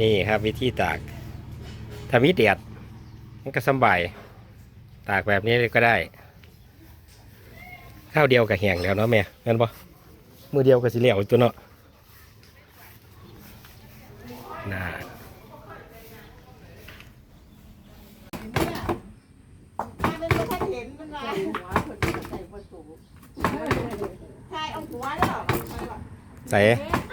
นี่ครับวิธีตากถ้ามีแดดมันก็สำบาย ตากแบบนี้ก็ได้ข้าวเดียวกับแห้งแล้วเนาะแม่งั้นปะมือเดียวก็สิเหลวตัวเนาะน่ามัน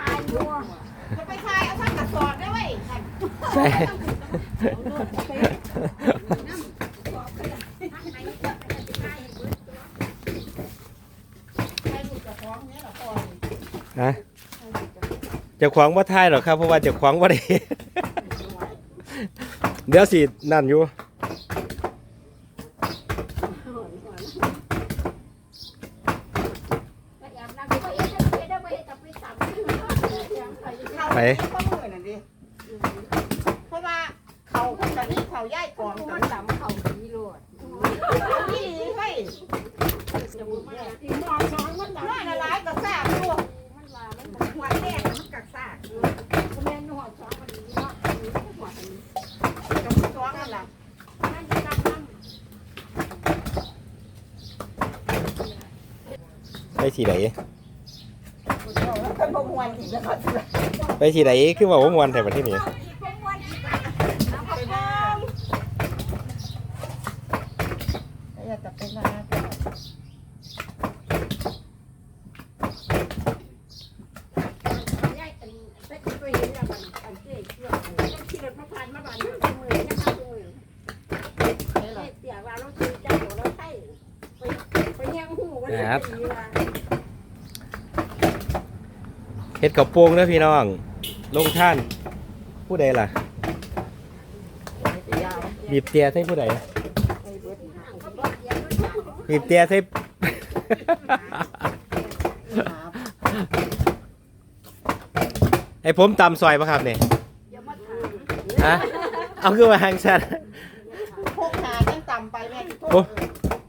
ใส่ฮะจะขวางว่าท้ายหรอครับ เพราะว่าจะขวางว่าได้เดี๋ยวสิ นั่นอยู่ไป ข้อมือนั่นดิเพราะว่าเขาคนแบบนี้เขาย่ายกองกันดำเขาดีโลดนี่เฮ้ยน้อยละลายกับซากตัวหัวแดงมันกักซากกับซ้อนนั่นแหละ ไป สีไหนคนพวกมวนอีกแล้วก็จะไปสีไหนคือว่าว่ามวนแต่ประเทศนี้อยากจะเป็นอะไรก็ เฮ็ดกับโปรงนะพี่น้อง ลงท่าน ผู้ใดล่ะ บีบเตียใส่ผู้ใดบีบเตียใส่ ให้ผมตำซอยปะครับเนี่ยฮะเอาคือมาหางสัตว์พวกหาตั้งต่ำไปแม่ที่พวโอ้ก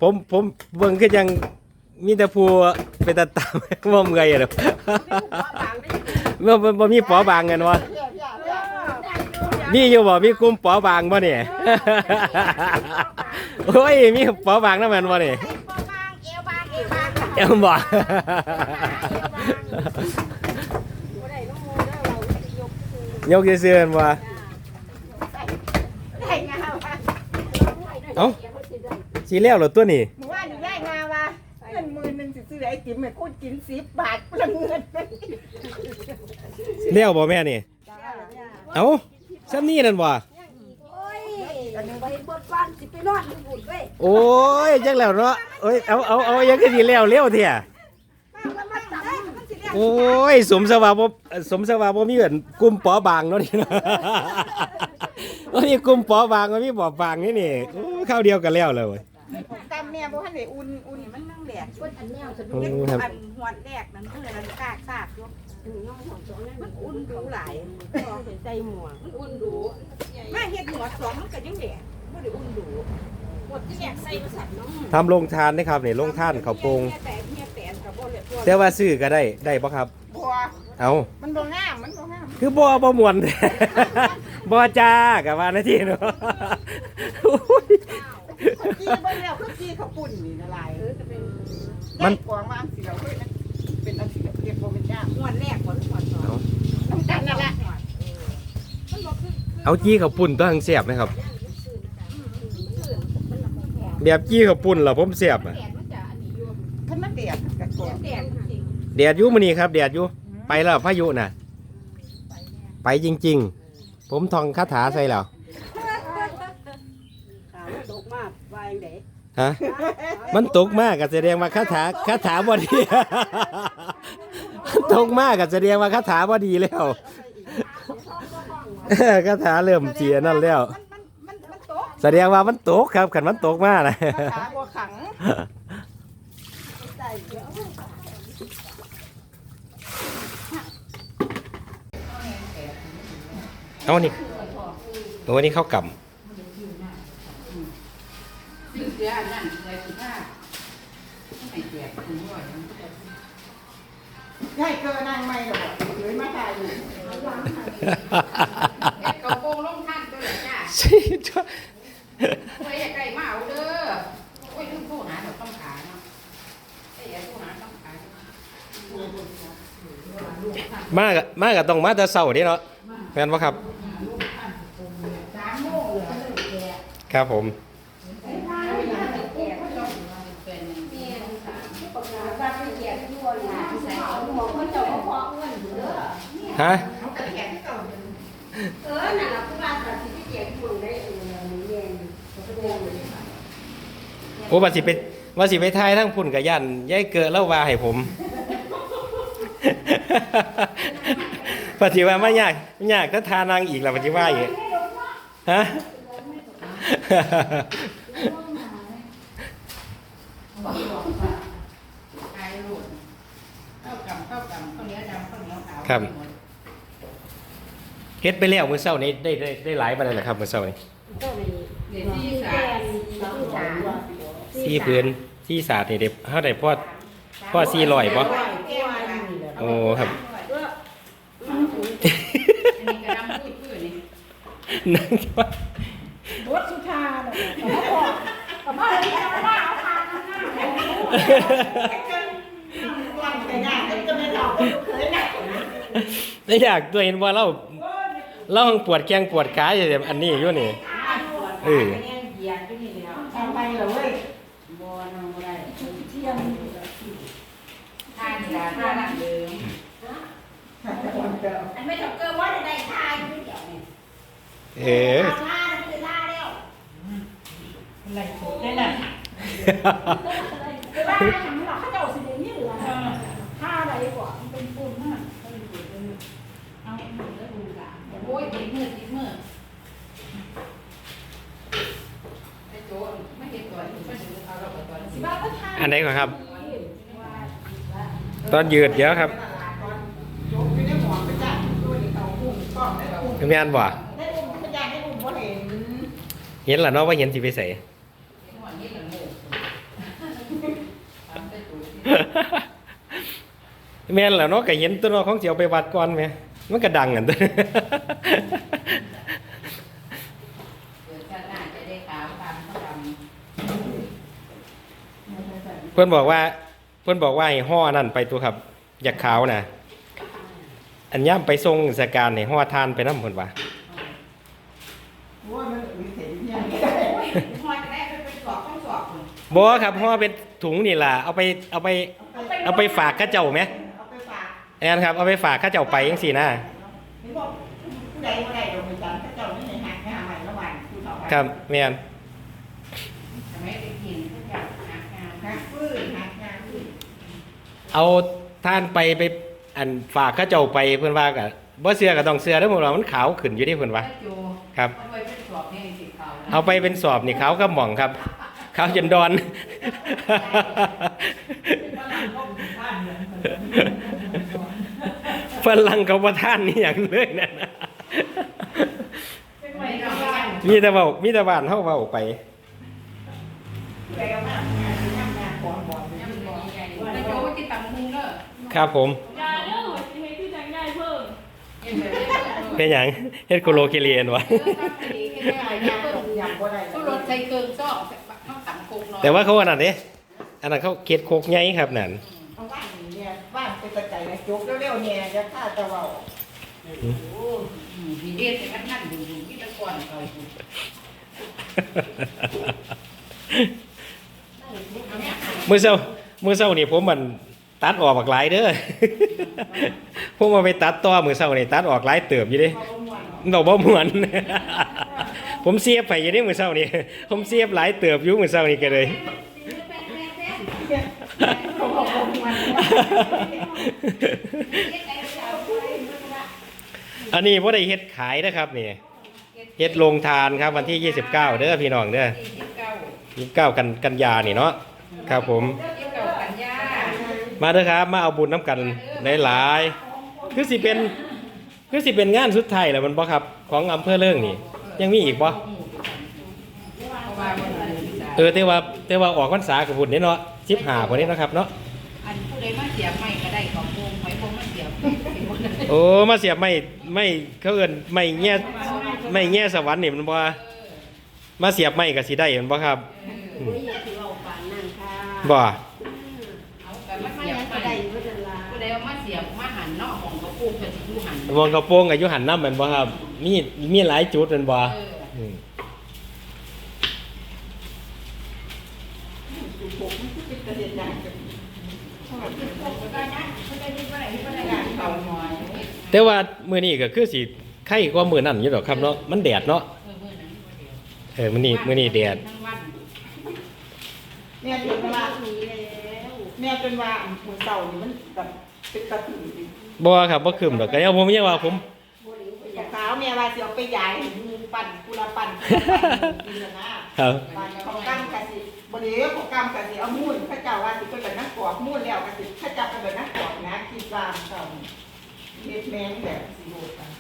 ผมผมเบิ่งคือยังมีแต่ผู้ เป็นตาตามว่าเมื่อยอะเด้อเมื่อบ่มีปอบางกันวะมีอยู่บ่มีกลุ่มปอบางบ่เนี่ยโอ้ยมีปอบางนำแม่นบ่เนี่ยเอวบางเอวบางเอ็มบ่ยกซื่อๆนั่นบ่เอ้าสิแล้วเหรอตัวนี้ หมู่บ้านได้งาวะ เงินหมื่นหนึ่งสิซื้อไอติมให้คุณกินสิบบาทเปลืองเงินแล้วบ่แม่นี่ เอ้าซ้ำนี่นั่นบ่โอ้ยจังแล้วเนาะเอ้ยเอาเอาเอายังคือสิแล้วเร็วเที่ยโอ้ยสมสวาบ่สมสวาบ่มีเอิ้นกลุ่มปอบางเนาะนี่เนาะบ่มีกลุ่มปอบางบ่มีปอบางนี่นี่โอ้ข้าวเดียวกันแล้วเลยเว้ยตามแม่บ่ทันได้อุ่นอุ่นมัน นั่งแหลกโอ้ครับอันหัวแรกนั้นคือนั้นกากซากอยู่มันอุ่นดูหลายใจหมัวมันอุ่นดูแม่เฮ็ดหัวสองมันก็ยังแหลกบ่ได้อุ่นดูหมดที่แหลกใส่สัตว์น้องทำโรงทานนะครับนี่โรงทานข้าวโพงแต่เฮียแปนกับบ่เลยแต่ว่าซื้อก็ได้ได้บ่ครับบัวเอามันบ่งามมันบ่งามคือบ่บ่ม่วนบ่จ้าก็ว่าหนาทีเนาะโอ้ยจีเบิ่งแล้วคือจีข้าวปุ่นนี่ละลายเออจะเป็น มันกวางมาอันเสียวเลยนะเป็นอันเสียวเรียกบ่เป็นยากหัวแรกหัวหัวสองน้ำตาลนั่นแหละเอาจี้ข้าวปุ้นตัวหังแซ่บไหมครับ แบบจี้ข้าวปุ้นล่ะผมแซ่บอะคันมันเดียดกับกวางแดดอยู่มื้อนี้ครับแดดอยู่ไปแล้วพายุน่ะ ไปจริง ๆ ผมท่องคาถาใส่แล้วตกมากวายเด็ ฮะมันตกมากก็แสดงว่าคาถาคาถาบ่ดี มันตกมากก็แสดงว่าคาถาบ่ดีแล้วคาถาเริ่มเจียนั่นแล้ว มัมันมันมันตกแสดงว่ามันตกครับขันมันตกมากนะ ขาบัวขังเอานี่โอ้นี่เข้าวก ลืออนนั้นเกลือสิาไม่แจกคุณร้อยได้เกินนางไม่หรอกหรือมาตายอยู่ระวังค่ะเฮ็ดกงล้มท่านตัวเลยจ้สิจ้ะเคอยากได้มาเอาเด้อโอ้ยลืมผู้หาต้องขายเนาะไอ้ยผู้หาต้องขายมากมาก็ต้องมาแต่เช้านี่เนาะแม่นบ่ครับ ครับผม ลยโอ้ว่าสิไปว่าสิไปทายทั้งพุ่นกับยันยายเกิดแล้วว่าให้ผมปฏิว่ามายากยากถ้าทานางอีกแล้วปฏิว่าอีกฮะไอ้ลูกเข้ากำเข้ากำข้าวเหนียวดำข้าวเหนียวขาวครับ เฮ็ดไปแล้วมื้อเช้านี้ได้ได้ได้หลายปานใดล่ะครับมื้อเช้านี้ก็มีเดี๋ยวที่สามสามสี่พื้นสี่ศาสตร์นี่เด็เฮาได้พอพอ400บ่แก้วอะไรโอ้ครับอันนี้กระดำพูดพูดนี่นั่งว่าบดสุธาเลยเขาบอกกับพ่อที่เอาหน้าเอาทานหน้าวันแต่งานก็ไม่หลอกเคยนะได้อยากตัวเห็นว่าเรา เราหังปวดแข้งปวดขาอยู่แบบอันนี้อยู่นี่เออเหยียดไปนี่แล้วทำไปเลยบอลอะไรเที่ยงท่านี่ละท่าดั้งเดิมอันไม่ต้องเกินว่าจะได้ทายไม่เดี๋ยวนี่เออเอาท่าไม่ได้ท่าแล้วอะไรถูกได้น่ะเวลาทำหรอกเขาจะเอาสิ่งนี้เหลือท่าอะไรกว่ามันเป็นปุ่นมาก เอาแล้วดูละโอ้ยติดมือติดมือไอ้โจไม่เห็นตัวนี่ไม่ถึงเอาเราไปตัวสิบ้าก็ท่าอันไหนก่อนครับ ตอนยืดเยอะครับแม่นบ่ได้อุ้มพยานได้อุ้มบ่เห็นเห็นล่ะเนาะว่าเห็นสิไปใส่หัวนี่หลังโง่ตามไปตัวแม่นล่ะเนาะก็เห็นตัวเนาะของสิเอาไปวัดก่อนแหม่ มันก็ดังกันตัวเกิดชาติหน้าจะได้ขาวตามเขาดเพิ่นบอกว่า เพิ่นบอกว่าให้ห่อนั่นไปตัวครับ อยากขาวน่ะอันย่ํไปส่งสการให้ห่อทานไปนำเพิ่นว่าำว่ามันมีเสียงยังไงหัวจะได้ไปสอบต้องสอบคนบ่ครับห่อเป็นถุงนี่ล่ะเอาไปเอาไป เอาไปฝากเข้าเจ้าไหมเอาไปฝาก แอนครับเอาไปฝากเข้าเจ้าไปจังซี่นะเห็นบอกผู้ใดผู้ใดโดนไปจันพระเจ้านี่ในหักงาใหม่ระหว่างผู้สอบครับแม่นทำไมได้กินพระเจ้าหักงาหักฟื้นหักงาฟื้นเอาท่านไปไปอันฝากเข้าเจ้าไปเพิ่นว่าก็บ่เชื่อก็ต้องเชื่อเด้อหมดว่ามันขาวขึ้นอยู่ที่เพิ่นว่าโจครับเอาไปเป็นสอบนี่สิเขาเอาไปเป็นสอบนี่ขาวก็หม่องครับขาวจนดอน ฝรั่งเขาบ่ท่านนี่หยังเลยนั่นน่ะไม่ได้ว่ามีแต่เว้ามีแต่บ้านเฮาเว้าไปผู้ใดเอามางานงานงานของบอกยังบอกใหญ่แต่โจว่ากินตังมุงเด้อครับผมยาเรื่องหัวใจที่จังได้เพิ่มเห็นแบบนี้เป็นหยังเฮ็ดโคโลเคเลียนวะก็รถใส่เกินก็ต้องต่ำคงหน่อยแต่ว่าเขาอันนั้นเด้อันนั้นเขาเค็ดโคกใหญ่ครับนั่น เป็นตะไคร้นะจุกเร็วๆเนี่ยจะฆ่าตะเบาดีเด็ดมันนั่นดูดูที่ตะกอนเขามื้อเช้าเมื้อเช้านี่ผมมันตัดออกบักหลายเด้อผมเอาไปตัดต่อมื้อเช้านี่ตัดออกหลายเติบอยู่เด้ดอกบ่เหม่วนผมเสียบไปอยู่เด้มื้อเช้านี่ผมเสียบหลายเติบอยู่มื้อเช้านี่ก็เลย อันอันนี้บ่ได้เฮ็ดขายนะครับนี่เฮ็ดโรงทานครับวันที่ 29 เด้อพี่น้องเด้อยี่สิบเก้า29 กันกันยานี่เนาะครับผม มาเด้อครับ มาเอาบุญน้ำกันหลายๆคือสิเป็นคือสิเป็นงานสุดท้ายแล้วมันบ่ครับ ของอำเภอเรื่องนี่ ยังมีอีกบ่เพราะว่ามันเออแต่ว่าแต่ว่าออกพรรษากับบุญนี่เนาะ15คนนี้นะครับเนาะ อันผู้ใดมาเสียบไม่ก็ได้ของโกงไว้พงมาเสียบโอ้มาเสียบไม่ไม่เขาเอิ้นไม่แง่ไม่แง่สวรรค์นี่มันบ่มาเสียบไม่ก็สิได้แมันบ่ครับอุ้ยอย่าถือเอาปานนั่นค่ะบ่เอากันมาไม่เสียบงั้นไปก็ได้อยู่ว่าจะลาผู้ใดเอามาเสียบมาหันเนาะของเขาปลูกเป็นสิอยู่หันมองกระโปรงกับยุหันน้ำแมันบ่ครับมีมีหลายจุดแมันบ่ เออ อืม ผมมันเป็นกระเด็นดังกัน เขาหน่อย แต่ว่ามื้อนี้ก็คือสิไข่กว่ามื้อนั้นอยู่ดอกครับเนาะมันแดดเนาะเออมื้อนั้นบ่เดียวเออมื้อนี้มื้อนี้แดดทั้งวันแม่จนว่าหนีแล้วแม่จนว่ามือเต่านี่มันแบบเป็นกระตือรือบ่ครับบ่คืมดอกก็ยังผมยังว่าผมอย่างขาวแม่ว่าสิเอาไปยายเห็นมือปั่นกุละปั่นกินนะนะครับ ปั่นของกั้งกะสิบ่ได้ของกั้งกะสิเอามูนเขาเจ้าว่าสิเป็นแบบนักกอกมูนแล้วกะสิเขาเจ้าเป็นแบบนักกอกนะคิดว่าเจ้า เฮ็ดแม่งแบบสิโหดกัน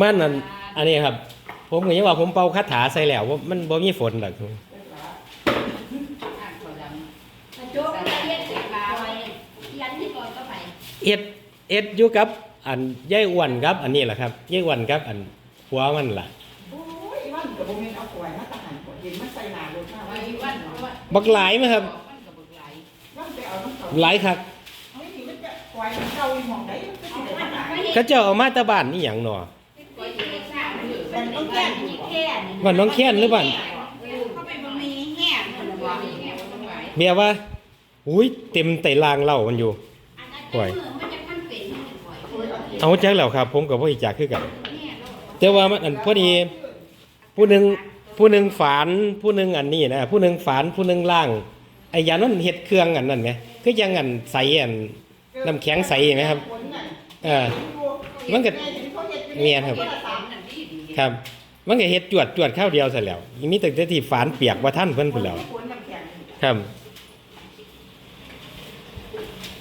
มันนั่นอันนี้ครับ ผมก็ยังว่าผมเป่าคาถาใส่แล้วว่ามันบ่มีฝนดอกโจ๊กละเอียดสีขาวไว้ยันที่ก่อนก็ไปเอ็ดเอ็ดอยู่กับ อันยายอ้วนครับ อันนี้แหละครับยายอ้วนครับ อันหัวมันล่ะโอ้ยมันก็บ่แม่นเอาปล่อยมาทหารบ่เห็นมันใส่หน้ารถมาไว้ว่าวันเพราะว่าบักหลายไหมครับมันก็บักหลายมันไปเอาน้ำเขาหลายคักเอาไม่มีมันจะปล่อยมัน เขาเจ้าเอามาแตะบ้านนี่หยังหนอไว้ที่ไม่ทราบอยู่มันต้องแก้ที่แค่บ้านน้องแค้นหรือบ้านเข้าไปบ่มีแห้งมันว่ามีแค่มันไหวเมียว่าอุ้ยเต็มไตรางเหล้ามันอยู่อันนั้นมือมันจะมันเป็นมันปล่อยโอ้ยเอาเอาจักแล้วครับ ผมก็บ่รู้จักคือกันเนี่ยเราแต่ว่ามันอันพอดีผู้หนึงผู้หนึงฝานผู้หนึงอันนี้นะผู้หนึงฝานผู้หนึงล่างไอ้ยานั้นเฮ็ดเครื่องอันนั้นไหมคือยังอันใสอันน้ำแข็งใสไหมครับ เออ มันก็เมียนครับ ครับ มันก็เฮ็ดจวดจวดข้าวเดียวเสร็จแล้วมีแต่ที่ฝานเปียกว่าท่านเพิ่นพุ่นแล้วครับ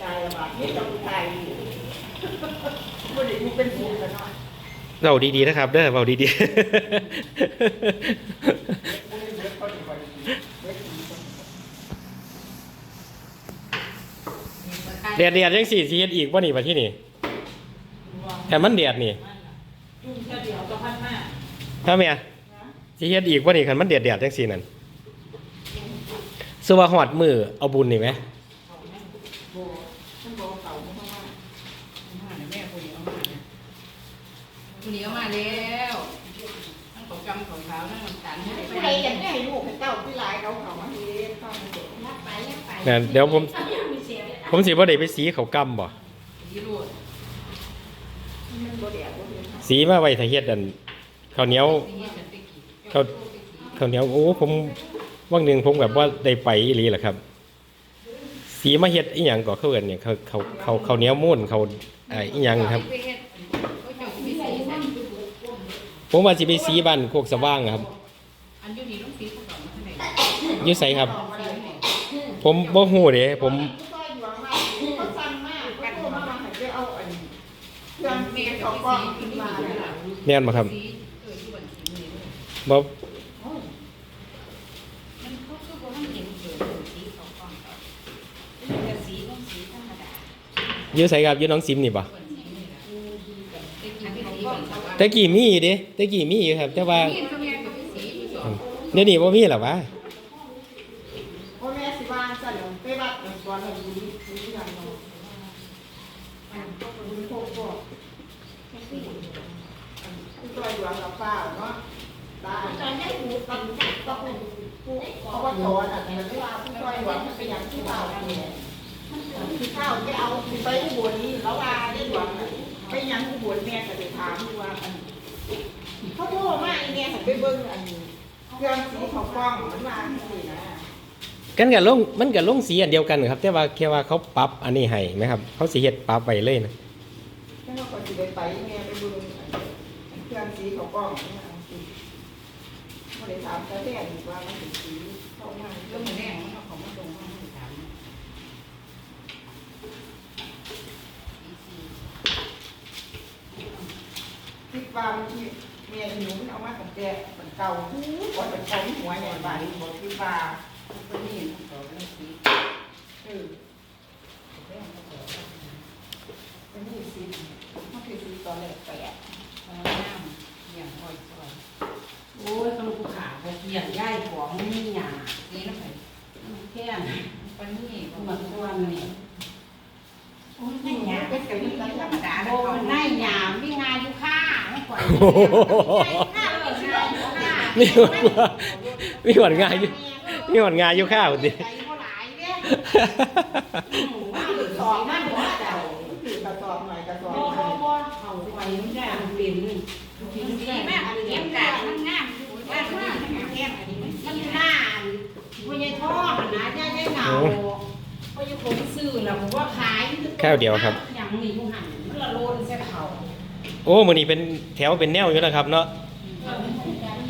ตายละบาดนี่ต้องตายอยู่บ่ได้อยู่เป็นผู้กันเนาะเราดีๆนะครับเด้อเราดีๆแดดแดดๆจังสี่สิเฮ็ดอีกบ่นี่บัดที่นี่ แต่มันแดดนี่จุ่มแค่เดียวก็พันห้าถ้าแม่สิเฮ็ดอีกบ่นี่คันมันแดดแดดๆจังสี่นั่นสว่าฮอดมือเอาบุญนี่ไหมโบฉันบอกเก่าเพราะว่าแม่คนนี้เอามาคนนี้เอามาแล้วทั้งของกำของขาวทั้งน้ำตาลให้ไปใครอยากได้ให้ลูกให้เจ้าที่หลายเขาเขามาเฮ็ดเข้ามาเฮ็ดรับไปรับไปนั่นเดี๋ยวผมมีเสียผมสิบ่ได้ไปสีเขากำบ่ยีรูด มันบ่แดดบ่เฮ็ดสีมาไว้ถ้าเฮ็ดอันข้าวเหนียวข้าวข้าวเหนียวโอ้ผมวันหนึ่งผมแบบว่าได้ไปอีหลีแหละครับ สีมาเฮ็ดอีหยังก็เขาเอิ้นเนี่ยเขาเขาเขาข้าวเหนียวมูนเขาไอ้อีหยังครับเขาเจ้ามีสีสันผมว่าสิไปสีบ้านโคกสว่างครับอันยูนี่ต้องสีเขาก่อนมาข้างในอยู่ไสครับ ผมบ่ฮู้เด้ผม ก็ขึ้นมาเลยล่ะแม่นบ่ครับสีเออที่วันสีนี่บ่มันเขาคือว่ามันเห็นเกิดสีเขาก่อนเขาเป็นสีต้องสีธรรมดาอยู่ไสครับอยู่หน้องซิมนี่บ่คนสีนี่แหละแต่กินไม่สีแบบว่าแต่กี้มีอยู่เด้แต่กี้มีอยู่ครับ แต่ว่านี่ก็แม่ก็เป็นสีอยู่สองเดี๋ยวนี้บ่มีแล้ววะ พ่อแม่สิวางสั่นไปวัดหนึ่งตัวหนึ่งบุญบุญอย่างเนาะอันก็บุญโคกก็ผู้ซอยหลวงกับป้าเนาะตา ตอนนี้หูปังจับก็เป็น ผู้เขาว่า สอนอะแต่ไม่ว่าผู้ซอยหวงมันเป็นอย่างที่เท่าเนี่ยที่เท่าไปเอาไปอุบลนี่แล้วว่าได้หลวงไปยังอุบลแม่ก็จะถามว่าอันเขาโทรมาอีเนี่ยไปเบิ่งอันเครื่องสีเขากล้องมันว่าสินะกันก็ลงมันก็ลงสีอันเดียวกันครับ แต่ว่าแค่ว่าเขาปรับอันนี้ให้ไหมครับ เขาสิเฮ็ดปรับไว้เลยนะแล้วเราก็สิได้ไปแม่ไปเบิ่งเครื่องสีเขากล้องเนี่ยเอาสิบ่ได้ถามตาแท้อีกว่ามันเป็นสี มาก็มือแน่ของเขาของมาตรงห้องถามคิดว่ามันที่แม่หนูมันเอามาตั้งแต่มันเก่าหูก่อนจะเก่าหัวใหญ่บาดนี้บ่คิดว่าคนนี้เขาเป็นสีเออเป็นนี่สิมันคือสีตอนแรกแปดน้ำอย่างคอยคอยโอ้ยเขาลูกขา เขาเกียดย่ายของนี่หยานี่นะแค่นปันนี่เหมือนตัวนี่โอ้ยไม่หยาจะเกิดธรรมดาโบมันได้หยามมีงานอยู่ข้าไม่กว่าโอ้โหมีหวัดว่ามีหวดง่ายอยู่มีหวัดง่ายอยู่ข้าวดิใจบ่หลายเด้สอบมันหัวเจ้าถือกระสอบหน่อยกระสอบบ่บ่บ่เอาไปมันได้มันเป็นกินได้แม่อันนี้กามันงามอยู่ว่า มันแห้งอันนี้มันมันหน้าพ่อใหญ่ท่อมันนะย่าย่าเหงาพ่อใหญ่ผมซื้อแล้วผมว่าขายข้าวเดียวครับอย่างนี้ผู้หันมันละโลนใส่เขาโอ้มือนี้เป็นแถวเป็นแนวอยู่นะครับเนาะ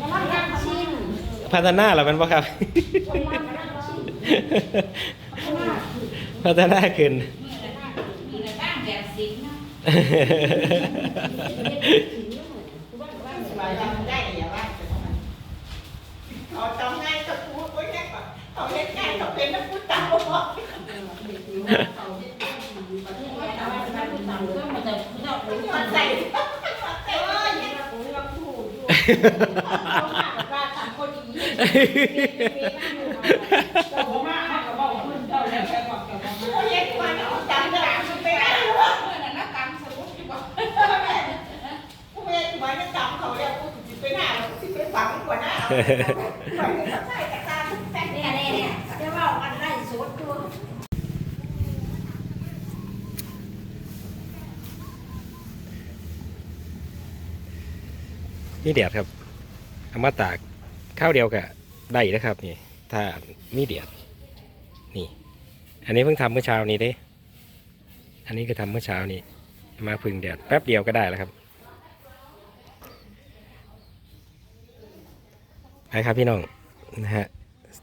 กำลังรับชิมพัฒนาแล้วแมันปะครับ พัฒนาขึ้นมือในบ้านแบบสิงห์เนาะ ไปทำได้อย่าว่าเขาทำง่ายก็พูดไว้แค่ก่อนเขาเฮ็ดง่ายเขาเป็นนักพูดตามบอก มันใส่เอ้ยยังกูยังพู ดอยู่ว่าสามคนอีกูยังวันเอาจำได้มันไปได้เมื่อนั้นนะตามสมุดที่บอกกูยังวันนั้นจำเขาแล้วกูสิไปหน้าสิไปฝังกว่าหน้าไปกับใส่กับตาแต่เนี่ยเนี่ยจะว่าอันไรสดตัว นี่เดียดครับเอามาตากข้าวเดียวกับได้นะครับนี่ ถ้ามีเดียดนี่ อันนี้เพิ่งทำเมื่อเช้านี้เด้อันนี้ก็ทำเมื่อเช้านี้ มาพึ่งเดียดแป๊บเดียวก็ได้แล้วครับไปครับพี่น้องนะฮะ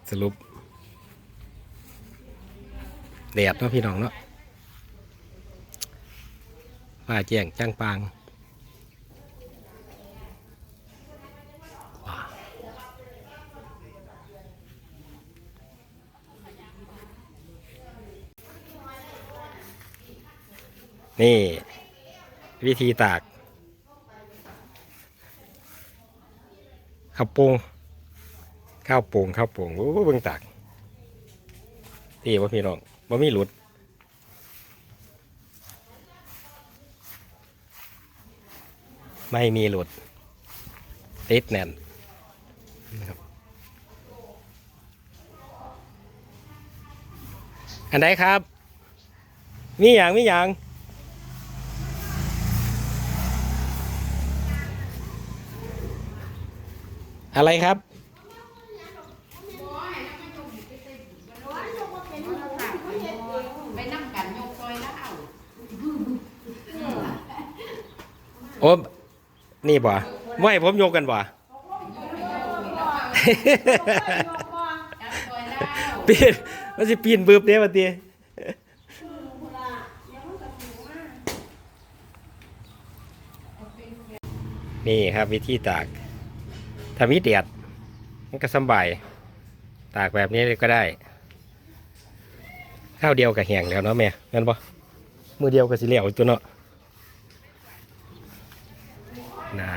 สรุปเดียดเนาะพี่น้องเนาะว่าแจ้งจ้างปาง นี่ วิธีตากข้าวโป่งข้าวโป่งข้าวโป่งโอ้เบิ่งตากที่ว่าพี่น้องว่ามีหลุดไม่มีหลุด ติดแน่นนะครับอันไหนครับ มีอย่างมีอย่าง อะไรครับ ไปนั่งกันโยกซอยแล้วเอาโอ้นี่บ่ไม่ให้ผมโยกกันบ่ จับซอยแล้ว ปีนมันสิปีนบึบเด้บัดนี้นี่ครับวิธีตาก ถ้ามีเดียดมันก็สบายตากแบบนี้ก็ได้ ข้าวเดียวกับแห้งแล้วเนาะแม่งั้นบ่มือเดียวกับสีเหลวตัวเนาะน่า